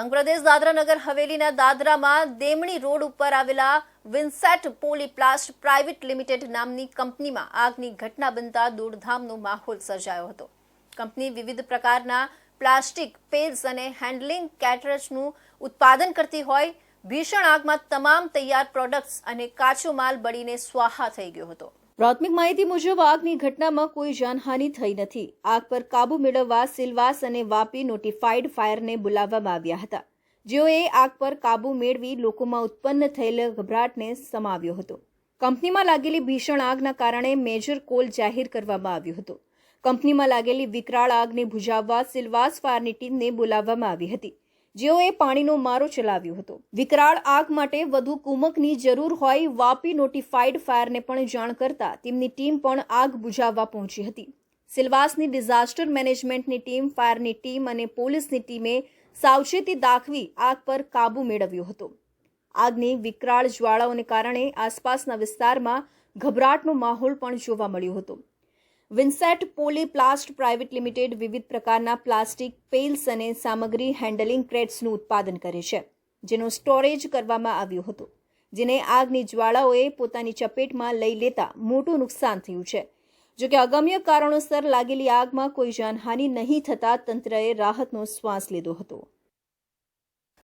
Andhra Pradesh Dadra Nagar હવેલીના દાદરામાં દેમણી road ઉપર આવેલા વિન્સેટ Polyplast private limited નામની કંપનીમાં આગની ઘટના બનતા દોડધામનો માહોલ સર્જાયો હતો. કંપની વિવિધ પ્રકારના પ્લાસ્ટિક, પેલ્સ અને હેન્ડલિંગ કેટરસનું ઉત્પાદન કરતી હોય, ભીષણ આગમાં તમામ તૈયાર પ્રોડક્ટ્સ અને કાચો માલ બળીને સ્વાહા થઈ ગયો હતો. પ્રાથમિક માહિતી મુજબ આગની ઘટનામાં કોઈ જાનહાનિ થઈ નથી. આગ પર કાબુ મેળવવા સિલવાસ અને વાપી નોટિફાઈડ ફાયરને બોલાવવામાં આવ્યા હતા. જેઓએ આગ પર કાબુ મેળવી લોકોમાં ઉત્પન્ન થયેલ ગભરાટને સમાવ્યો હતો. કંપનીમાં લાગેલી ભીષણ આગના કારણે મેજર કોલ જાહેર કરવામાં આવ્યો હતો. કંપનીમાં લાગેલી વિકરાળ આગને બુઝાવવા સિલવાસ ફાયરની ટીમને બોલાવવામાં આવી હતી. જેઓએ પાણીનો મારો ચલાવ્યો હતો. વિકરાળ આગ માટે વધુ કુમકની જરૂર હોય વાપી નોટિફાઈડ ફાયરને પણ જાણ કરતા તેમની ટીમ પણ આગ બુઝાવવા પહોંચી હતી. સિલવાસની ડિઝાસ્ટર મેનેજમેન્ટની ટીમ ફાયરની ટીમ અને પોલીસની ટીમે સાવચેતી દાખવી આગ પર કાબુ મેળવ્યો હતો. આગની વિકરાળ જ્વાળાઓને કારણે આસપાસના વિસ્તારમાં ગભરાટનો માહોલ પણ જોવા મળ્યો હતો. વિન્સેટ પોલીપ્લાસ્ટ પ્રાઇવેટ લિમિટેડ વિવિધ પ્રકારના પ્લાસ્ટિક પેલ્સ અને સામગ્રી હેન્ડલિંગ ક્રેટ્સનું ઉત્પાદન કરે છે, જેનો સ્ટોરેજ કરવામાં આવ્યો હતો, જેને આગની જ્વાળાઓએ પોતાની ચપેટમાં લઈ લેતા મોટું નુકસાન થયું છે. જોકે અગમ્ય કારણોસર લાગેલી આગમાં કોઈ જાનહાનિ નહીં થતાં તંત્રએ રાહતનો શ્વાસ લીધો હતો.